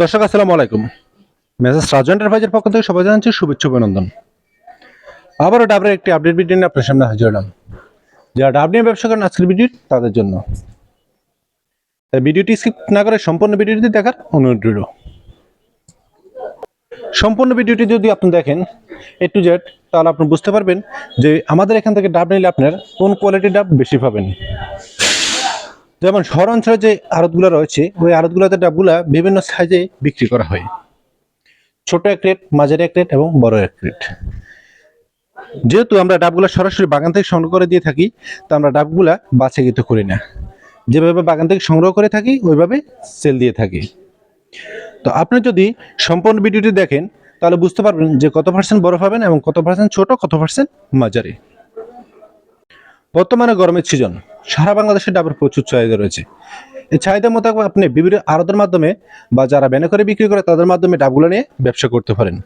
দর্শক, আসসালামু আলাইকুম। মেসেজ রাজু এন্টারপ্রাইজের পক্ষ থেকে সবাই জানাচ্ছি শুভেচ্ছা অভিনন্দন। আবারও ডাবরের একটি আপডেট ভিডিও নিয়ে আপনার সামনে হাজির হলাম। যারা ডাব নিয়ে ব্যবসা করেন, আজকের ভিডিও তাদের জন্য। ভিডিওটি স্কিপ না করে সম্পূর্ণ ভিডিওটি দেখার অনুরোধ রইল। সম্পূর্ণ ভিডিওটি যদি আপনি দেখেন এ টু জেড তাহলে আপনি বুঝতে পারবেন যে আমাদের এখান থেকে ডাব নিলে আপনার কোন কোয়ালিটির ডাব বেশি পাবেন। যেমন শহর অঞ্চলে যে আড়তগুলো রয়েছে, ওই আড়তগুলোতে ডাবগুলা বিভিন্ন সাইজে বিক্রি করা হয়। ছোট এক রেট মাঝারি এক রেট এবং বড় এক রেট যেহেতু আমরা ডাবগুলা সরাসরি বাগান থেকে সংগ্রহ করে দিয়ে থাকি, তা আমরা ডাবগুলা বাছে বাছাইকৃত করি না। যেভাবে বাগান থেকে সংগ্রহ করে থাকি, ওইভাবে সেল দিয়ে থাকি। তো আপনি যদি সম্পূর্ণ ভিডিওটি দেখেন, তাহলে বুঝতে পারবেন যে কত পার্সেন্ট বড় পাবেন এবং কত পার্সেন্ট ছোট, কত পার্সেন্ট মাঝারি। বর্তমানে গরমের সিজন সারা বাংলাদেশে ডাবের প্রচুর চাহিদা রয়েছে। এই চাহিদা মোতাবেক আপনি বিভিন্ন আড়তের মাধ্যমে বা যারা ব্যানে করে বিক্রি করে তাদের মাধ্যমে ডাবগুলো নিয়ে ব্যবসা করতে পারেন।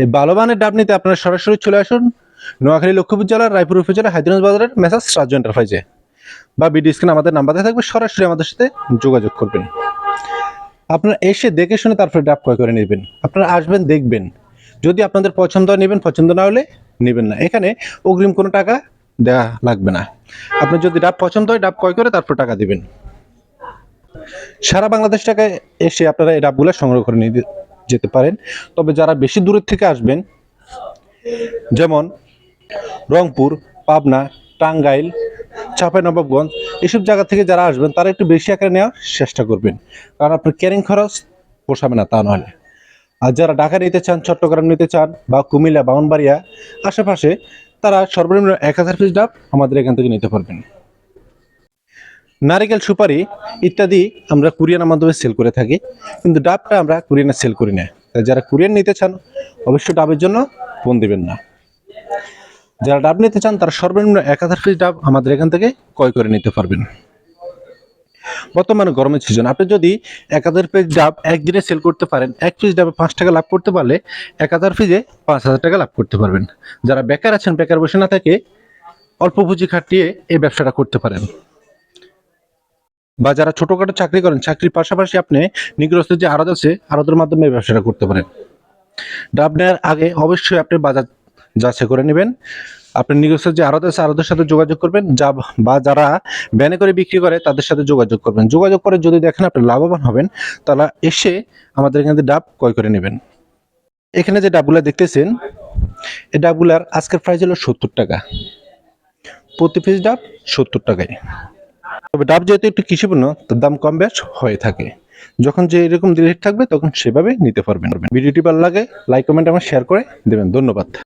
এই ভালো ডাব নিতে আপনারা সরাসরি চলে আসুন নোয়াখালী লক্ষ্মীপুর জেলার রায়পুর উপজেলা হায়দ্রাবাদ বাজারের মেসাজ রাজ্য এন্টারপ্রাইজে বা বিডি স্ক্রিন আমাদের নাম্বারে থাকবে, সরাসরি আমাদের সাথে যোগাযোগ করবেন। আপনারা এসে দেখে শুনে তারপরে ডাব ক্রয় করে নেবেন। আপনারা আসবেন, দেখবেন। যদি আপনাদের পছন্দ নেবেন, পছন্দ না হলে নেবেন না। এখানে অগ্রিম কোনো টাকা দেওয়া লাগবে না। আপনার যদি ডাব পছন্দ হয়, ডাব ক্রয় করে তারপর টাকা দিবেন। সারা বাংলাদেশ টাকায় এসে আপনারা এই ডাবগুলো সংগ্রহ করে নিয়ে যেতে পারেন। তবে যারা বেশি দূরের থেকে আসবেন, যেমন রংপুর, পাবনা, টাঙ্গাইল, চাঁপাইনবাবগঞ্জ, এসব জায়গা থেকে যারা আসবেন, তারা একটু বেশি আকারে নেওয়ার চেষ্টা করবেন। কারণ আপনার ক্যারিং খরচ পোষাবে না, তা নয়। আর যারা ঢাকা নিতে চান, চট্টগ্রাম নিতে চান বা কুমিল্লা বাউনবাড়িয়া আশেপাশে তারা সর্বনিম্ন এক হাজার পিস ডাব আমাদের এখান থেকে নিতে পারবেন। নারিকেল সুপারি ইত্যাদি আমরা কুরিয়ানের মাধ্যমে সেল করে থাকি, কিন্তু ডাবটা আমরা কুরিয়ানে সেল করি না। তাই যারা কুরিয়ান নিতে চান, অবশ্যই ডাবের জন্য ফোন দেবেন না। যারা ডাব নিতে চান, তারা সর্বনিম্ন এক হাজার পিস ডাব আমাদের এখান থেকে ক্রয় করে নিতে পারবেন। বর্তমানে গরমের সিজন আপনি যদি এক হাজার পিস ডাব একদিনে সেল করতে পারেন, এক পিস ডাবে পাঁচ টাকা লাভ করতে পারলে এক হাজার পিসে পাঁচ হাজার টাকা লাভ করতে পারবেন। যারা বেকার আছেন, বেকার বসে না থাকে অল্প পুঁজি খাটিয়ে এই ব্যবসাটা করতে পারেন। বা যারা ছোটোখাটো চাকরি করেন, চাকরির পাশাপাশি আপনি নিগ্রস্ত যে আড়ত আছে, আড়তের মাধ্যমে ব্যবসাটা করতে পারেন। ডাব নেওয়ার আগে অবশ্যই আপনি বাজার যাচাই করে নেবেন। আপনি নিজস্ব যে আড়ত আছে আড়তের সাথে যোগাযোগ করবেন, যা বা যারা ব্যানে করে বিক্রি করে, তাদের সাথে যোগাযোগ করবেন। যোগাযোগ করে যদি দেখেন আপনি লাভবান হবেন, তাহলে এসে আমাদের এখান ডাব ক্রয় করে নেবেন। এখানে যে ডাবগুলা দেখতেছেন এই ডাবগুলার আজকের প্রাইস হলো সত্তর টাকা। প্রতি পিস ডাব সত্তর টাকায়। তবে ডাব যেহেতু একটু কৃষিপণ্য তার দাম কম বেশ হয়ে থাকে। যখন যে এরকম রেট থাকবে, তখন সেভাবে নিতে পারবেন। ভিডিওটি ভালো লাগে লাইক কমেন্ট আমার শেয়ার করে দেবেন। ধন্যবাদ।